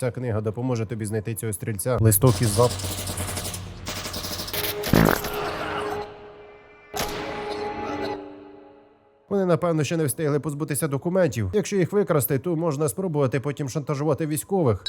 Ця книга допоможе тобі знайти цього стрільця. Листок із зап. Вони, напевно, ще не встигли позбутися документів. Якщо їх викрасти, то можна спробувати потім шантажувати військових.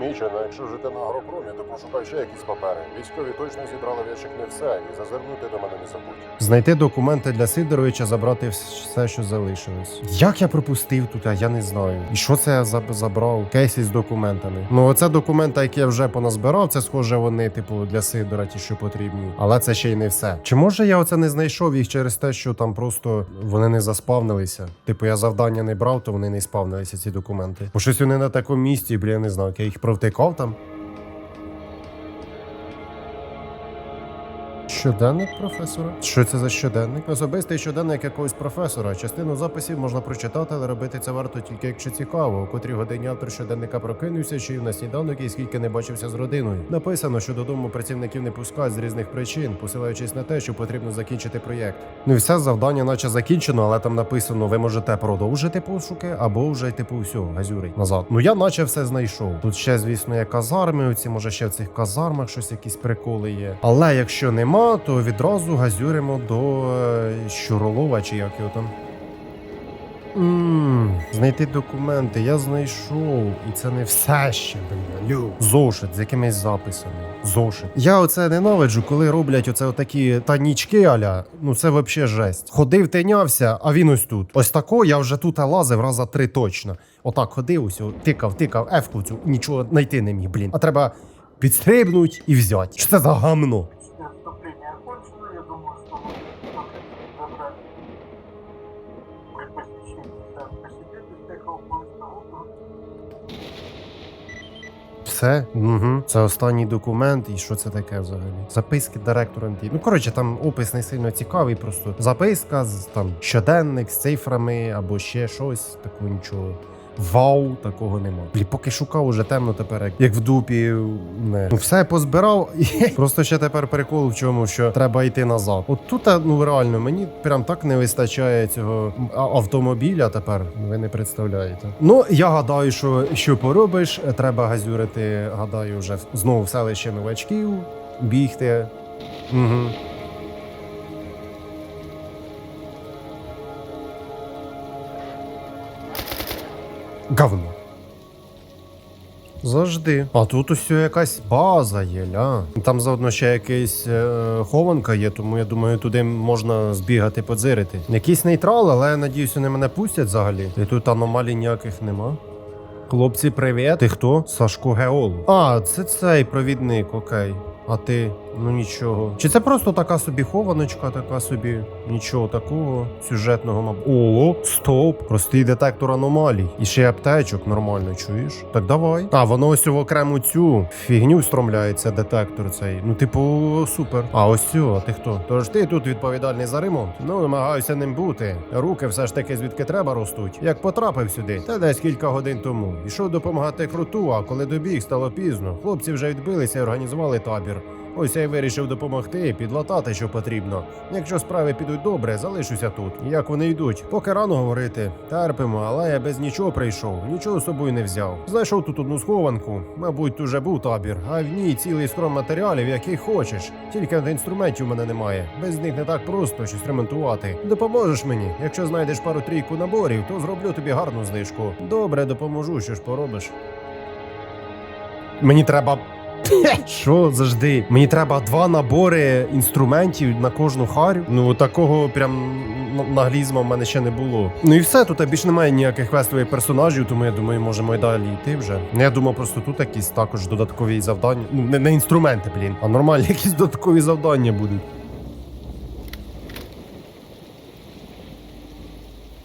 Мічено, якщо жити на агропромі, то пошукай ще якісь папери. Військові точно зібрали в ящик не все, і зазирнути до мене не забудь. Знайти документи для Сидоровича, забрати все, що залишилось. Як я пропустив тут, а я не знаю. І що це я забрав? Кейси з документами. Ну, оце документи, які я вже поназбирав, це схоже, вони, типу, для Сидора, ті, що потрібні. Але це ще й не все. Чи може я оце не знайшов їх через те, що там просто вони не заспавнилися? Типу, я завдання не брав, то вони не спавнилися, ці документи. Бо щось вони на такому місці, бля, я не знаю, я їх провтикав там. Щоденник професора? Що це за щоденник? Особистий щоденник якогось професора. Частину записів можна прочитати, але робити це варто тільки якщо цікаво. У котрій годині автор щоденника прокинувся, чи на сніданок і скільки не бачився з родиною. Написано, що додому працівників не пускають з різних причин, посилаючись на те, що потрібно закінчити проєкт. Ну і все завдання, наче закінчено, але там написано: ви можете продовжити пошуки або вже типу все, газюрить назад. Ну я наче все знайшов. Тут ще, звісно, є казарми. Оці може ще в цих казармах щось якісь приколи є. Але якщо нема, то відразу газюримо до е, Щуролова чи як його там. Ммм, знайти документи, я знайшов, і це не все ще, бля. Зошит з якимись записами. Зошит. Я оце ненавиджу, коли роблять оце отакі танічки аля. Ну це вообще жесть. Ходив, тинявся, а він ось тут. Ось тако я вже тут лазив раза три точно. Отак ходив, ось, тикав, тикав, ефку цю, нічого знайти не міг, блін. А треба підстрибнуть і взяти. Що це за гамно? Думаю, что забрать при посещении да, посетитель приехал поезд на Все, угу. це останній документ, і що це таке взагалі? Записки директора НТІ. Ну коротше, там опис не сильно цікавий, просто записка з там щоденник з цифрами або ще щось, такого нічого. Вау, такого нема. Блі, поки шукав, уже темно тепер, як, в дупі. Не. Ну, все позбирав. Просто ще тепер прикол в чому, що треба йти назад. От тут, ну реально, мені прям так не вистачає цього автомобіля тепер. Ви не представляєте. Ну, я гадаю, що що поробиш, треба газюрити, гадаю, вже знову в селище новачків, бігти. Угу. Говно. Завжди. А тут ось якась база є, ля. Там заодно ще якась е, хованка є, тому я думаю, туди можна збігати, подзирити. Якийсь нейтрал, але я надіюсь, вони мене пустять взагалі. І тут аномалій ніяких нема. Хлопці, привіт. Ти хто? Сашко Геолог. А, це цей провідник, окей. А ти? Ну нічого. Чи це просто така собі хованочка, така собі нічого такого сюжетного мабуть. О, стоп! Простий детектор аномалій. І ще й аптечок нормально, чуєш? Так давай. А, воно ось в окрему цю фігню встромляється детектор цей. Ну, типу, супер. А ось цю, а ти хто? Тож ти тут відповідальний за ремонт. Ну, намагаюся ним бути. Руки все ж таки звідки треба ростуть. Як потрапив сюди, та десь кілька годин тому. Ішов допомагати круту, а коли добіг, стало пізно. Хлопці вже відбилися і організували табір. Ось я вирішив допомогти, підлатати, що потрібно. Якщо справи підуть добре, залишуся тут. Як вони йдуть, поки рано говорити. Терпимо, але я без нічого прийшов, нічого з собою не взяв. Знайшов тут одну схованку. Мабуть, тут вже був табір, а в ній цілий скром матеріалів, яких хочеш. Тільки інструментів у мене немає. Без них не так просто щось ремонтувати. Допоможеш мені. Якщо знайдеш пару трійку наборів, то зроблю тобі гарну знижку. Добре, допоможу, що ж поробиш. Мені треба. Що завжди? Мені треба два набори інструментів на кожну харю. Ну такого прям наглізма в мене ще не було. Ну і все, тут більше немає ніяких квестових персонажів, тому я думаю, можемо й далі йти вже. Ну, я думав, просто тут якісь також додаткові завдання. Ну не, не інструменти, блін, а нормальні якісь додаткові завдання будуть.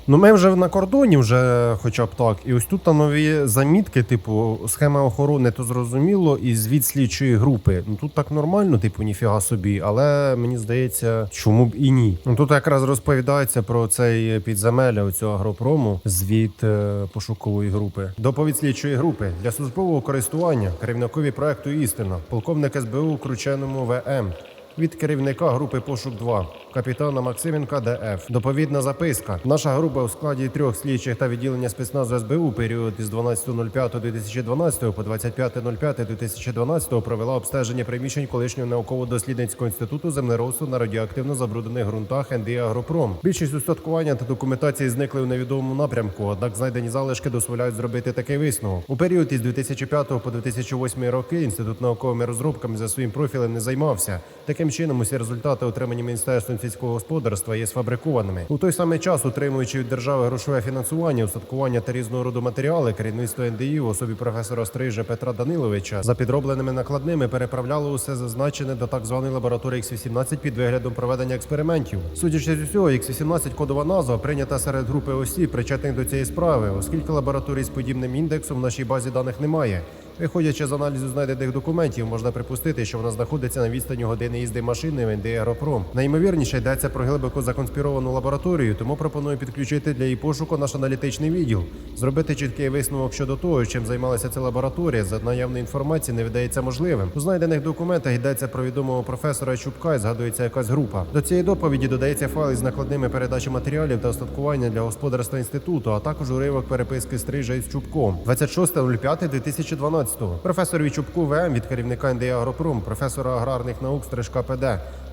Ну, ми вже на кордоні, вже хоча б так. І ось тут там нові замітки, типу, схема охорони, то зрозуміло, і звід слідчої групи. Ну тут так нормально, типу, ніфіга собі, але мені здається, чому б і ні. Ну тут якраз розповідається про цей підземелля оцього агропрому, звіт е, пошукової групи. Доповідь слідчої групи для службового користування керівникові проекту Істина, полковник СБУ Крученому ВМ. Від керівника групи пошук 2 капітана Максименка ДФ. Доповідна записка. Наша група у складі трьох слідчих та відділення спецназу СБУ період із 12.05.2012 по 25.05.2012 провела обстеження приміщень колишнього науково-дослідницького інституту землеробства на радіоактивно забруднених ґрунтах НДІ Агропром. Більшість устаткування та документації зникли у невідомому напрямку, однак знайдені залишки дозволяють зробити такий висновок. У період із 2005 по 2008 роки інститут науковими розробками за своїм профілем не займався. Таким чином, усі результати, отримані міністерством сільського господарства, є сфабрикованими. У той самий час, утримуючи від держави грошове фінансування, устаткування та різного роду матеріали, керівництво НДІ в особі професора Стрижа Петра Даниловича за підробленими накладними переправляло усе зазначене до так званої лабораторії X18 під виглядом проведення експериментів. Судячи з усього, X18 кодова назва прийнята серед групи осіб, причетних до цієї справи, оскільки лабораторій з подібним індексом в нашій базі даних немає. Виходячи з аналізу знайдених документів, можна припустити, що вона знаходиться на відстані години їзди машини в НД Аеропром. Найімовірніше йдеться про глибоко законспіровану лабораторію, тому пропоную підключити для її пошуку наш аналітичний відділ, зробити чіткий висновок щодо того, чим займалася ця лабораторія. За наявної інформації не видається можливим. У знайдених документах йдеться про відомого професора Чубка і згадується якась група. До цієї доповіді додається файл із накладними передачі матеріалів та остаткування для господарства інституту, а також уривок переписки Стрижа із Чубком. 26.05.2012. Професорові Чубку ВМ від керівника НДІ Агропром, професора аграрних наук Стрижка ПД.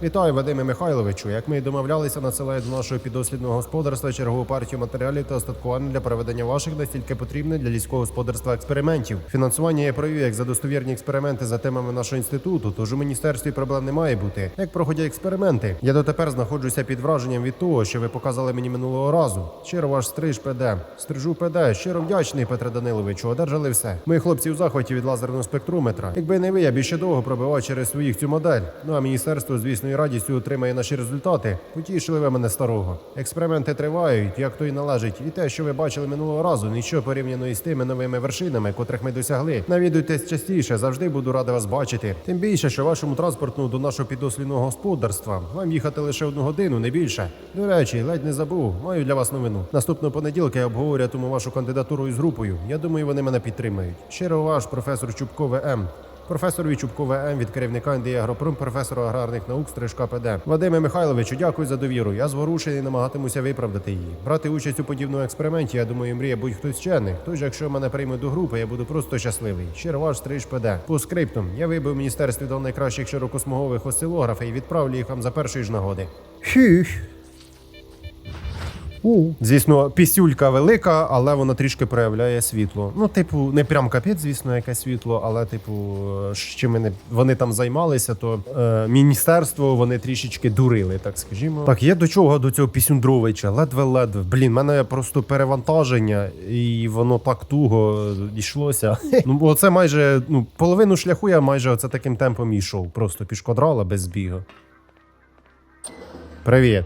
Вітаю, Вадиме Михайловичу. Як ми і домовлялися, надсилаю до нашого підослідного господарства чергову партію матеріалів та остаткування для проведення ваших настільки потрібних для людського господарства експериментів. Фінансування я провів як за достовірні експерименти за темами нашого інституту, тож у міністерстві проблем не має бути. Як проходять експерименти? Я дотепер знаходжуся під враженням від того, що ви показали мені минулого разу. Щиро ваш стриж ПД. Стрижу ПД. Щиро вдячний, Петре Даниловичу. Одержали все. Мої хлопці у захваті від лазерного спектрометра. Якби не ви, я б ще довго пробивав через своїх цю модель. Ну а міністерство, звісно, і радістю отримає наші результати. Потішили ви мене старого. Експерименти тривають, як то й належить. І те, що ви бачили минулого разу, нічого порівняно із тими новими вершинами, котрих ми досягли. Навідуйтесь частіше, завжди буду радий вас бачити. Тим більше, що вашому транспорту до нашого підослідного господарства вам їхати лише одну годину, не більше. До речі, ледь не забув. Маю для вас новину. Наступного понеділка я обговорюватиму вашу кандидатуру із групою. Я думаю, вони мене підтримають. Щиро ваш професор Чубко ВМ. Професорові Чубко ВМ від керівника НДІ Агропром, професора аграрних наук Стрижка ПД. Вадиме Михайловичу, дякую за довіру. Я зворушений намагатимуся виправдати її. Брати участь у подібному експерименті, я думаю, мріє будь-хто з вчених. Тож, якщо мене приймуть до групи, я буду просто щасливий. Щиро ваш Стриж ПД. По скриптум, я вибив міністерстві до найкращих широкосмугових осцилографів і відправлю їх вам за першої ж нагоди. Хіх. Звісно, пісюлька велика, але вона трішки проявляє світло. Ну, типу, не прям капець, звісно, яке світло, але, типу, з чим вони, вони там займалися, то е, міністерство вони трішечки дурили, так скажімо. Так, є до чого до цього Пісюндровича? Ледве-ледве. Блін, мене просто перевантаження, і воно так туго йшлося. ну, бо це майже ну, половину шляху я майже оце таким темпом йшов. Просто пішкодрала без збігу. Привіт.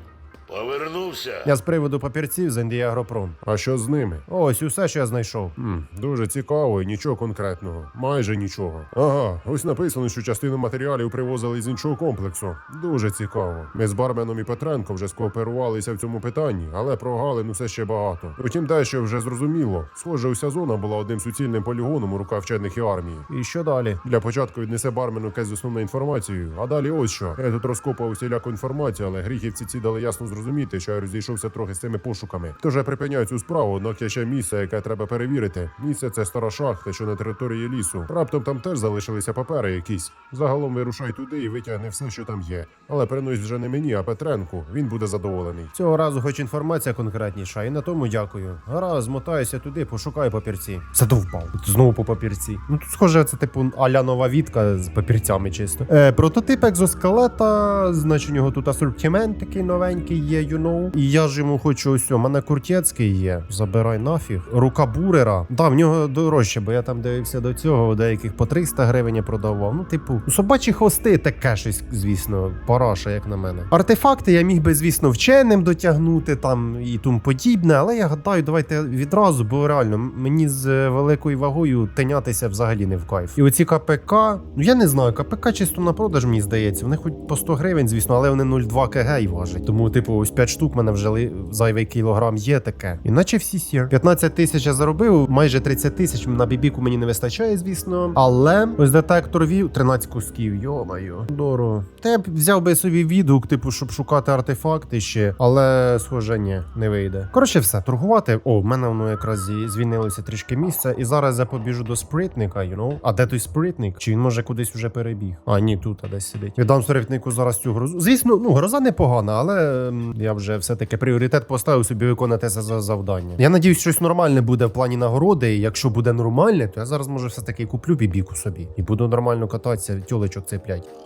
Повернувся. Я з приводу папірців з Індії Агропром. А що з ними? Ось усе, що я знайшов. Хм, дуже цікаво і нічого конкретного. Майже нічого. Ага, ось написано, що частину матеріалів привозили з іншого комплексу. Дуже цікаво. Ми з Барменом і Петренко вже скооперувалися в цьому питанні, але про Галину все ще багато. Втім, дещо вже зрозуміло. Схоже, уся зона була одним суцільним полігоном у руках вчених і армії. І що далі? Для початку віднесе бармену якась основну інформацію, а далі ось що. Я тут розкопав усіляку інформацію, але гріхівці ці дали ясно зрозуміти, що я розійшовся трохи з цими пошуками. Тож я припиняю цю справу, однак є ще місце, яке треба перевірити. Місце це стара шахта, що на території лісу. Раптом там теж залишилися папери якісь. Загалом вирушай туди і витягни все, що там є. Але принось вже не мені, а Петренку. Він буде задоволений. Цього разу хоч інформація конкретніша, і на тому дякую. Гаразд, змотаюся туди, пошукаю папірці. Задовбав. Знову по папірці. Ну тут схоже, це типу аля нова вітка з папірцями чисто. Е, прототип екзоскелета, значить у нього тут асортимент такий новенький є, you know. І я ж йому хочу ось, у мене куртєцький є. Забирай нафіг. Рука бурера. Да, в нього дорожче, бо я там дивився до цього, деяких по 300 гривень я продавав. Ну, типу, собачі хвости таке щось, звісно, параша, як на мене. Артефакти я міг би, звісно, вченим дотягнути там і тому подібне, але я гадаю, давайте відразу, бо реально мені з е, великою вагою тинятися взагалі не в кайф. І оці КПК, ну я не знаю, КПК чисто на продаж, мені здається. Вони хоч по 100 гривень, звісно, але вони 0,2 кг і важать. Тому, типу, ось 5 штук мене вже зайвий кілограм є таке. Іначе всі сір. 15 тисяч я заробив, майже 30 тисяч на бібіку мені не вистачає, звісно. Але ось детектор вів 13 кусків. Йомаю. Дорого. Та я б взяв би собі відгук, типу, щоб шукати артефакти ще, але схоже, ні, не вийде. Коротше, все, торгувати. О, в мене воно якраз звільнилося трішки місця. І зараз я побіжу до спритника, you know? А де той спритник? Чи він може кудись вже перебіг? А, ні, тут а десь сидить. Віддам спритнику зараз цю грозу. Звісно, ну гроза непогана, але я вже все-таки пріоритет поставив собі виконати це завдання. Я надіюсь, щось нормальне буде в плані нагороди. І якщо буде нормальне, то я зараз може все-таки куплю бібіку собі і буду нормально кататися, тьолечок цеплять.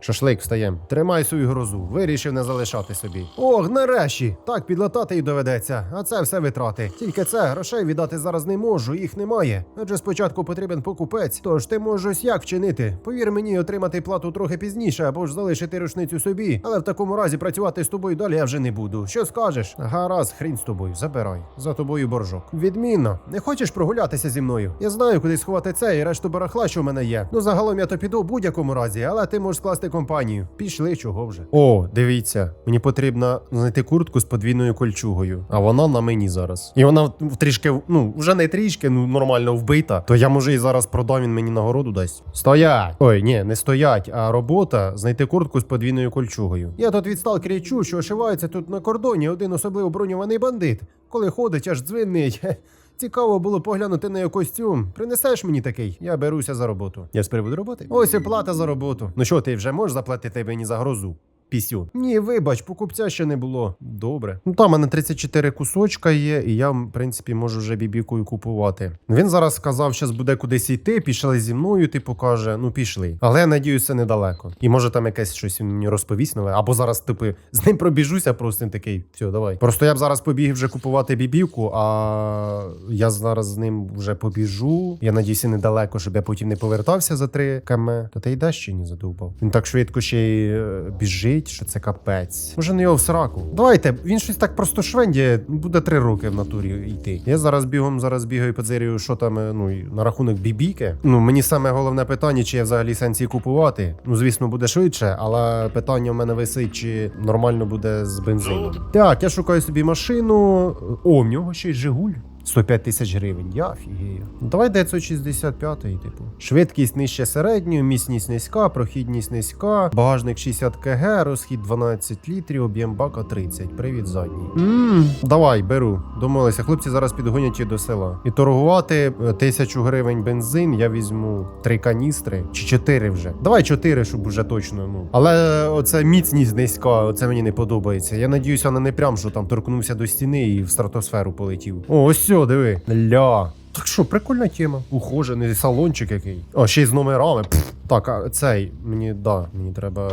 Шашлик встаєм. Тримай свою грозу. Вирішив не залишати собі. Ох, нарешті! Так підлатати й доведеться, а це все витрати. Тільки це грошей віддати зараз не можу, їх немає. Адже спочатку потрібен покупець. Тож ти можеш як вчинити? Повір мені, отримати плату трохи пізніше або ж залишити рушницю собі. Але в такому разі працювати з тобою далі я вже не буду. Що скажеш? Гаразд, хрінь з тобою, забирай. За тобою боржок. Відмінно. Не хочеш прогулятися зі мною? Я знаю, куди сховати це і решту барахла, що в мене є. Ну загалом я то піду в будь-якому разі, але ти можеш скласти компанію. Пішли, чого вже. О, дивіться, мені потрібно знайти куртку з подвійною кольчугою, а вона на мені зараз. І вона трішки, ну вже не трішки, ну нормально вбита. То я може і зараз продам він мені нагороду дасть. Стоять! Ой, ні, не стоять, а робота знайти куртку з подвійною кольчугою. Я тут від сталкерів чув, що ошивається тут на кордоні один особливо броньований бандит. Коли ходить, аж дзвінний. Цікаво було поглянути на його костюм. Принесеш мені такий? Я беруся за роботу. Я з приводу роботи? Ось і плата за роботу. Ну що, ти вже можеш заплатити мені за грозу? Пісю. Ні, вибач, покупця ще не було. Добре. Ну там мене 34 кусочка є, і я, в принципі, можу вже бібікою купувати. Він зараз сказав, що буде кудись йти, пішли зі мною, типу каже, ну пішли. Але я надіюся, недалеко. І може там якесь щось він мені розповість нове, або зараз, типу, з ним пробіжуся, просто він такий. Все, давай. Просто я б зараз побіг вже купувати бібівку, а я зараз з ним вже побіжу. Я надіюся, недалеко, щоб я потім не повертався за 3 км. Та ти йдеш чи ні задовбав? Він так швидко ще й е, біжить, що це капець. Може на його в сраку. Давайте, він щось так просто швендіє, буде 3 роки в натурі йти. Я зараз бігом зараз бігаю по дзирію, що там е, ну на рахунок бібіки. Ну мені саме головне питання, чи я взагалі сенсі купувати. Ну звісно, буде швидше, але питання в мене висить, чи нормально буде з бензином. Так, я шукаю собі машину. О, в нього ще й Жигуль. 105 тисяч гривень, я фігею. Ну, Давай 965, типу. Швидкість нижче середньої, міцність низька, прохідність низька, багажник 60 кг, розхід 12 літрів, об'єм бака 30. Привіт, задній. Ммм, давай, беру. Домовилися, хлопці зараз підгонять її до села. І торгувати е, тисячу гривень бензин, я візьму три каністри чи чотири вже. Давай чотири, щоб уже точно. Ну. Але оце міцність низька, оце мені не подобається. Я надіюся, вона не прям, що там торкнувся до стіни і в стратосферу полетів. О, ось все, диви. Ля. Так що, прикольна тема. Ухожений салончик який. О, ще й з номерами. Пф. Так, а цей мені да, мені треба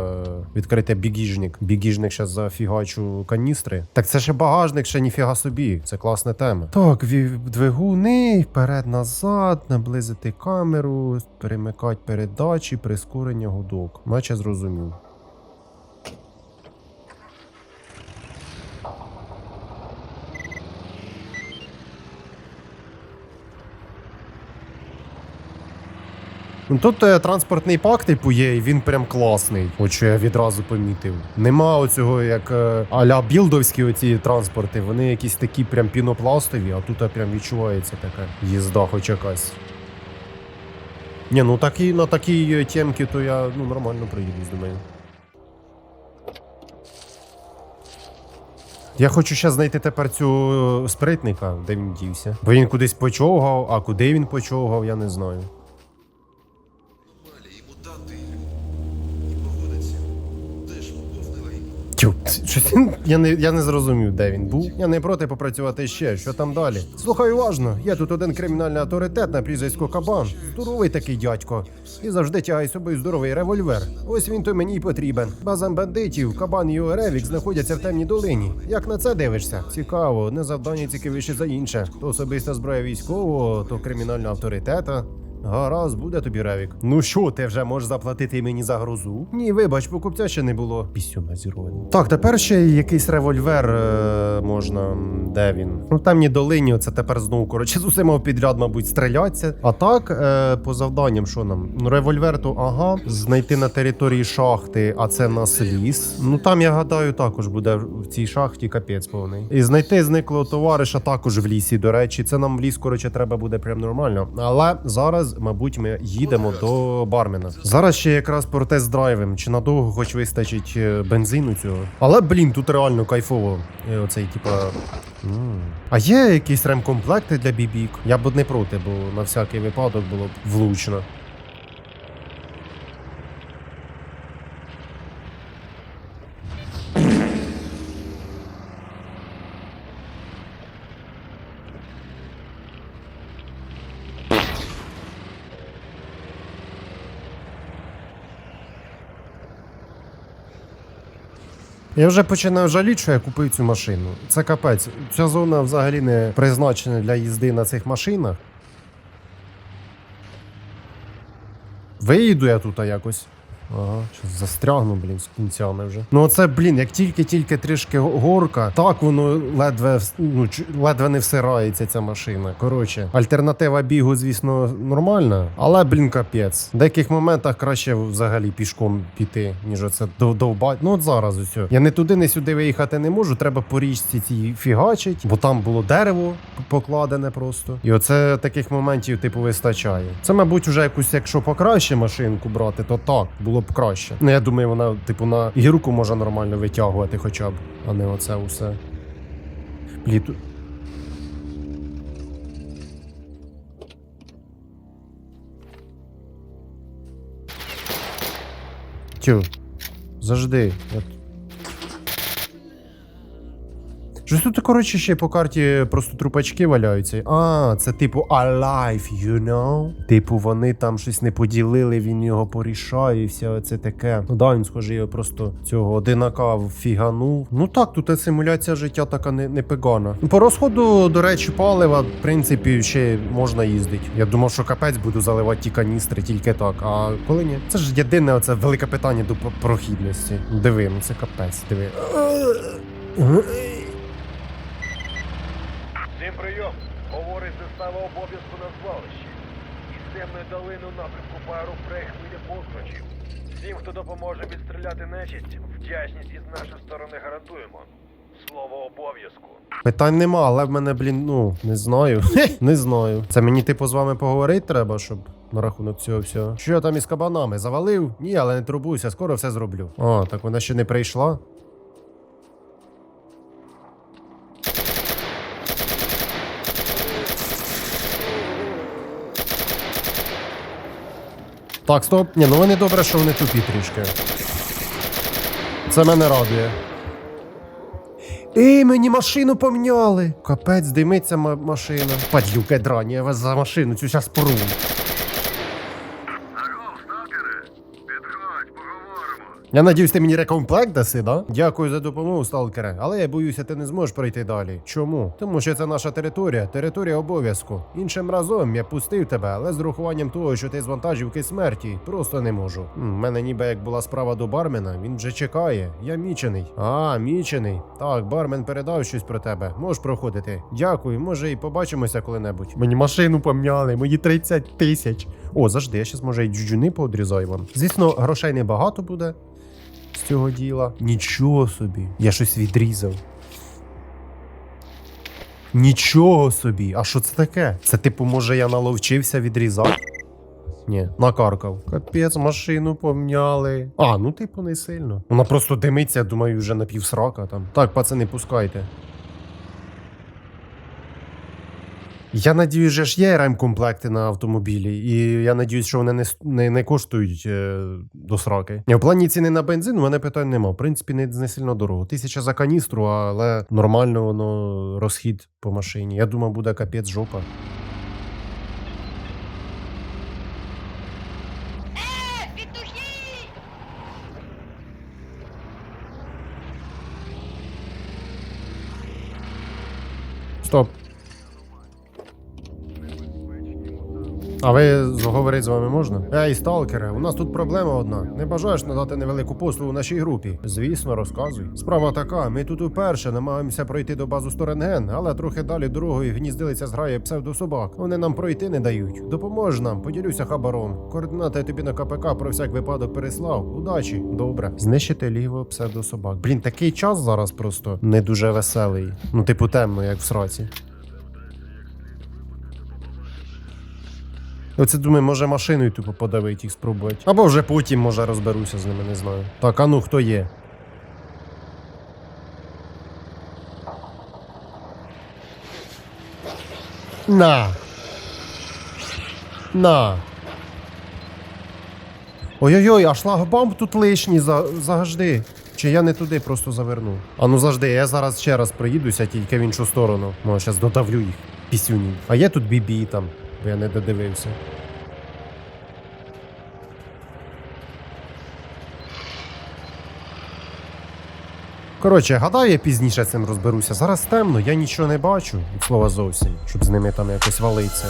відкрити бігіжник. Бігіжник ще зафігачу каністри. Так це ще багажник, ще ніфіга собі. Це класна тема. Так, двигуни, вперед-назад, наблизити камеру, перемикати передачі, прискорення гудок. Наче зрозумів. Ну, Тут е, транспортний пак, типу, є, і він прям класний. Що я відразу помітив. Нема оцього, як е, аля білдовські оці транспорти, вони якісь такі прям пінопластові, а тут е, прям відчувається така їзда, хоч якась. Ні, ну такі, на такій темці, то я ну, нормально приїду, думаю. Я хочу ще знайти тепер цю спритника, де він дівся. Бо він кудись почовгав, а куди він почовгав, я не знаю. Він- я не, я не зрозумів, де він був. Я не проти попрацювати ще. Що там далі? Слухай уважно, є тут один кримінальний авторитет на прізвисько Кабан. Здоровий такий дядько. І завжди тягає з собою здоровий револьвер. Ось він то мені й потрібен. Базам бандитів, Кабан і Оревік знаходяться в темній долині. Як на це дивишся? Цікаво, одне завдання цікавіше за інше. То особиста зброя військового, то кримінального авторитета. Гаразд, буде тобі ревік. Ну що, ти вже можеш заплатити мені за грозу? Ні, вибач, покупця ще не було. Пісю назіровані. Так, тепер ще якийсь револьвер е, можна. Де він? Ну там ні долині, це тепер знову коротше з усіма підряд, мабуть, стріляться. А так, е, по завданням, що нам? Ну, револьвер, то ага, знайти на території шахти, а це нас ліс. Ну там я гадаю, також буде в цій шахті капець повний. І знайти зниклого товариша також в лісі. До речі, це нам в ліс, коротше, треба буде прям нормально. Але зараз, мабуть, ми їдемо до бармена. Зараз ще якраз про тест драйвим. Чи надовго хоч вистачить е, бензину цього. Але блін, тут реально кайфово. Е, Оцей, типа. А є якісь ремкомплекти для бібік? Я б не проти, бо на всякий випадок було б влучно. Я вже починаю жаліти, що я купив цю машину. Це капець. Ця зона взагалі не призначена для їзди на цих машинах. Виїду я тут якось. Ага, щас застрягну, блін, з кінцями вже. Ну оце, блін, як тільки-тільки трішки горка, так воно ледве ну, ледве не всирається ця машина. Коротше, альтернатива бігу, звісно, нормальна, але, блін, капець. В деяких моментах краще взагалі пішком піти, ніж оце довбать. Ну от зараз усе. Я не туди, не сюди виїхати не можу. Треба по річці цій фігачить, бо там було дерево покладене просто. І оце таких моментів, типу, вистачає. Це, мабуть, вже якусь, якщо покраще машинку брати, то так, було б краще. Ну, я думаю, вона, типу, на гірку може нормально витягувати хоча б, а не оце усе. Тут... Тю, зажди. Щось тут, коротше, ще по карті просто трупачки валяються. А, це типу alive, you know? Типу, вони там щось не поділили, він його порішає, і все це таке. Ну да, він схоже, його просто цього одинака фіганув. Ну так, тут симуляція життя така не, не пегана. Ну, По розходу, до речі, палива, в принципі, ще можна їздити. Я думав, що капець буду заливати ті каністри тільки так. А коли ні? Це ж єдине оце велике питання до прохідності. Диви, ну це капець, диви. Прийом. Говорить застава обов'язку на звалищі. Із темної долини напрямку пару хвиля построчів. Всім, хто допоможе відстріляти нечисть, вдячність із нашої сторони гарантуємо. Слово обов'язку. Питань нема, але в мене, блін, ну, не знаю. Не знаю. Це мені, типу, з вами поговорити треба, щоб на рахунок цього всього. Що я там із кабанами? Завалив? Ні, але не турбуйся, скоро все зроблю. А, так вона ще не прийшла. Так, стоп. Ні, ну вони добре, що вони тупі трішки. Це мене радує. Ей, мені машину поміняли. Капець, димиться машина. Падлюка драні, я вас за машину цю зараз порву. Я надіюсь, ти мені рекомплект даси, да? Дякую за допомогу, сталкере. Але я боюся, ти не зможеш пройти далі. Чому? Тому що це наша територія, територія обов'язку. Іншим разом я пустив тебе, але з урахуванням того, що ти з вантажівки смерті, просто не можу. У мене ніби як була справа до бармена, він вже чекає. Я мічений. А, мічений. Так, бармен передав щось про тебе. Можеш проходити. Дякую, може і побачимося коли-небудь. Мені машину помняли, мої 30 тисяч. О, завжди, я щас може і джуджуни поодрізаю вам. Звісно, грошей небагато буде з цього діла. Нічого собі. Я щось відрізав. Нічого собі. А що це таке? Це типу, може, я наловчився відрізати? Ні, накаркав. Капець, машину помняли. А, ну типу не сильно. Вона просто димиться, думаю, вже напівсрака там. Так, пацани, пускайте. Я надіюсь, же ж є ремкомплекти на автомобілі, і я надіюсь, що вони не, не, не коштують е, до сраки. Ні, в плані ціни на бензин у мене питань нема. В принципі, не, не сильно дорого. Тисяча за каністру, але нормально воно розхід по машині. Я думав, буде капець жопа. Стоп. А ви зговорити з вами можна? Ей, сталкере, у нас тут проблема одна. Не бажаєш надати невелику послугу нашій групі? Звісно, розказуй. Справа така: ми тут уперше намагаємося пройти до базу Сторенген, але трохи далі дорогою гніздилися зграє псевдособак. Вони нам пройти не дають. Допомож нам, поділюся хабаром. Координати тобі на КПК про всяк випадок переслав. Удачі, добре. Знищити лігво псевдособак. Блін, такий час зараз просто не дуже веселий. Ну, типу, темно, як в сраці. Оце думаю, може машиною тупо подавити їх спробувати. Або вже потім, може, розберуся з ними, не знаю. Так, а ну хто є? На. На. Ой-ой-ой, а шлагбаум тут лишній за... завжди. Чи я не туди просто завернув? А ну завжди, я зараз ще раз проїдуся, тільки в іншу сторону. Ну, зараз додавлю їх. Пісюнів. А є тут бібі там, бо я не додивився. Коротше, гадаю, я пізніше цим розберуся. Зараз темно, я нічого не бачу, від слова зовсім, щоб з ними там якось валитися.